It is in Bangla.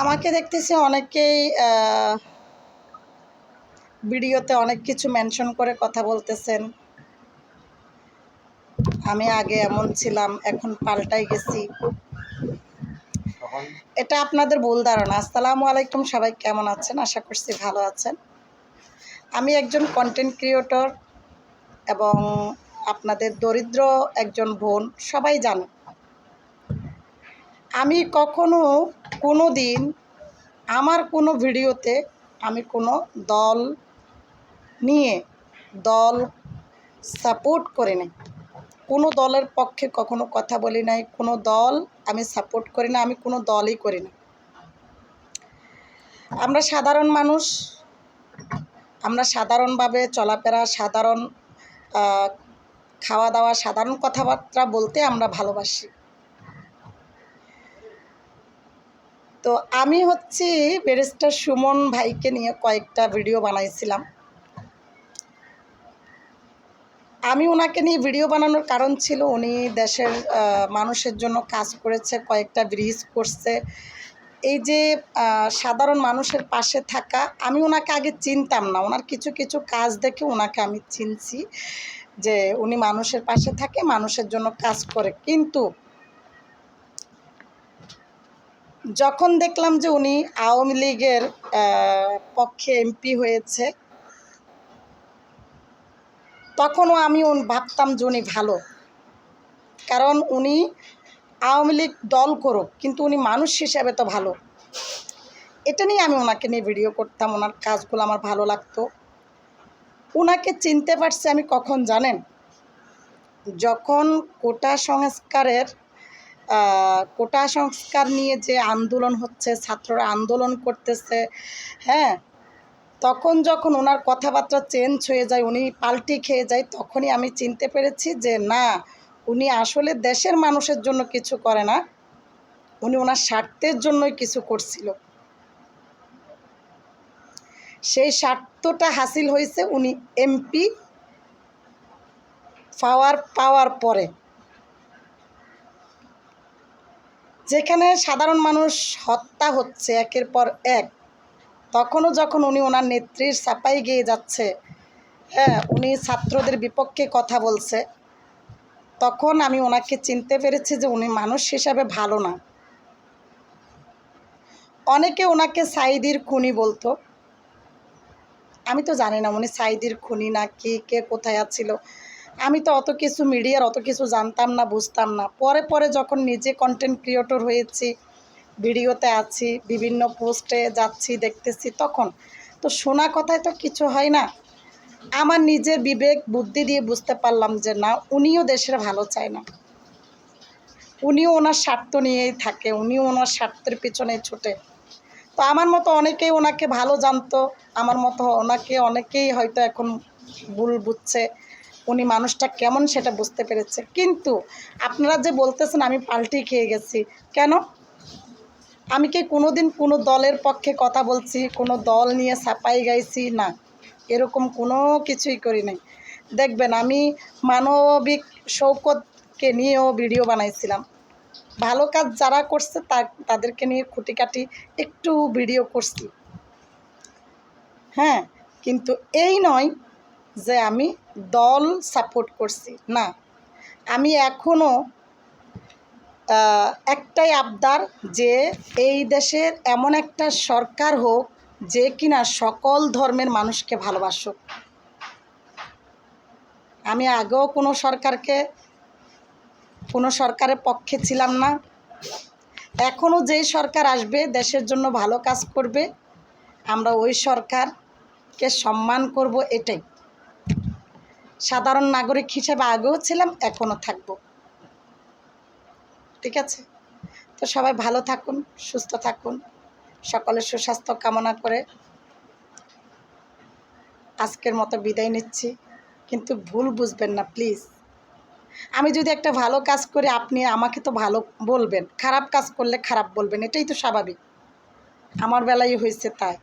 আমাকে দেখতেছি অনেকেই ভিডিওতে অনেক কিছু মেনশন করে কথা বলতেছেন। আমি আগে এমন ছিলাম, এখন পাল্টাই গেছি। এটা আপনাদের ভুল ধারণা। আসসালামু আলাইকুম, সবাই কেমন আছেন? আশা করছি ভালো আছেন। আমি একজন কন্টেন্ট ক্রিয়েটর এবং আপনাদের দরিদ্র একজন বোন, সবাই জানে। আমি কখনো কোনো দিন আমার কোনো ভিডিওতে আমি কোনো দল নিয়ে দল সাপোর্ট করে নাই। কোনো দলের পক্ষে কখনো কথা বলি নাই, কোনো দল আমি সাপোর্ট করি না, আমি কোনো দলই করি না। আমরা সাধারণ মানুষ, আমরা সাধারণভাবে চলাফেরা, সাধারণ খাওয়া দাওয়া, সাধারণ কথাবার্তা বলতে আমরা ভালোবাসি। তো আমি হচ্ছি ব্যারিস্টার সুমন ভাইকে নিয়ে কয়েকটা ভিডিও বানাইছিলাম। আমি ওনাকে নিয়ে ভিডিও বানানোর কারণ ছিল উনি দেশের মানুষের জন্য কাজ করেছে, কয়েকটা ব্রিজ করছে। এই যে সাধারণ মানুষের পাশে থাকা, আমি ওনাকে আগে চিনতাম না। ওনার কিছু কিছু কাজ দেখে ওনাকে আমি চিনছি যে উনি মানুষের পাশে থাকে, মানুষের জন্য কাজ করে। কিন্তু যখন দেখলাম যে উনি আওয়ামী লীগের পক্ষে এমপি হয়েছে, তখনও আমি ভাবতাম যে উনি ভালো। কারণ উনি আওয়ামী লীগ দল করুক, কিন্তু উনি মানুষ হিসাবে তো ভালো। এটা নিয়ে আমি ওনাকে নিয়ে ভিডিও করতাম ওনার কাজগুলো আমার ভালো লাগতো। ওনাকে চিনতে পারছি আমি কখন জানেন? যখন কোটা সংস্কারের কোটা সংস্কার নিয়ে যে আন্দোলন হচ্ছে, ছাত্ররা আন্দোলন করতেছে হ্যাঁ? তখন যখন ওনার কথাবার্তা চেঞ্জ হয়ে যায়, উনি পাল্টি খেয়ে যায়, তখনই আমি চিনতে পেরেছি যে না, উনি আসলে দেশের মানুষের জন্য কিছু করে না, উনি ওনার স্বার্থের জন্যই কিছু করছিল। সেই স্বার্থটা হাসিল হয়েছে উনি এমপি পাওয়ার পাওয়ার পরে। যেখানে সাধারণ মানুষ হত্যা হচ্ছে একের পর এক, তখনও যখন উনি ওনার নেত্রীর চাপাই গিয়ে যাচ্ছে হ্যাঁ উনি ছাত্রদের বিপক্ষে কথা বলছে, তখন আমি ওনাকে চিনতে পেরেছি যে উনি মানুষ হিসাবে ভালো না। অনেকে ওনাকে সাইদির খুনি বলতো। আমি তো জানি না উনি সাইদির খুনি না কে কে কোথায় আছিল। আমি তো অত কিছু মিডিয়ার অত কিছু জানতাম না, বুঝতাম না। পরে পরে যখন নিজে কন্টেন্ট ক্রিয়েটর হয়েছি, ভিডিওতে আছি, বিভিন্ন পোস্টে যাচ্ছি, দেখতেছি তখন, তো শোনা কথায় তো কিছু হয় না। আমার নিজের বিবেক, বুদ্ধি দিয়ে বুঝতে পারলাম যে না, উনিও দেশের ভালো চায় না। উনিও ওনার স্বার্থ নিয়েই থাকে, উনিও ওনার স্বার্থের পিছনে ছুটে। তো আমার মতো অনেকেই ওনাকে ভালো জানতো, আমার মতো ওনাকে অনেকেই হয়তো এখন ভুল বুঝছে। উনি মানুষটা কেমন সেটা বুঝতে পেরেছে। কিন্তু আপনারা যে বলতেছেন আমি পাল্টি খেয়ে গেছি, কেন? আমি কি কোনো দিন কোনো দলের পক্ষে কথা বলছি, কোনো দল নিয়ে ছাপাই গাইছি? না, এরকম কোনো কিছুই করি নাই। দেখবেন আমি মানবিক শৌকতকে নিয়েও ভিডিও বানাইছিলাম। ভালো কাজ যারা করছে তা, তাদেরকে নিয়ে খুঁটিকাটি একটু ভিডিও করছি। হ্যাঁ কিন্তু এই নয় যে আমি দল সাপোর্ট করছি। না, আমি এখনও একটাই আবদার যে এই দেশের এমন একটা সরকার হোক যে কিনা সকল ধর্মের মানুষকে ভালোবাসুক। আমি আগেও কোনো সরকারকে, কোনো সরকারের পক্ষে ছিলাম না। এখনও যেই সরকার আসবে, দেশের জন্য ভালো কাজ করবে, আমরা ওই সরকারকে সম্মান করব এটাই। সাধারণ নাগরিক হিসেবে আগেও ছিলাম, এখনও থাকব। ঠিক আছে? তো সবাই ভালো থাকুন, সুস্থ থাকুন, সকলের সুস্বাস্থ্য কামনা করে আজকের মতো বিদায় নিচ্ছি, কিন্তু ভুল বুঝবেন না, প্লিজ। আমি যদি একটা ভালো কাজ করি, আপনি আমাকে তো ভালো বলবেন, খারাপ কাজ করলে খারাপ বলবেন, এটাই তো স্বাভাবিক। আমার বেলায় হয়েছে তাই।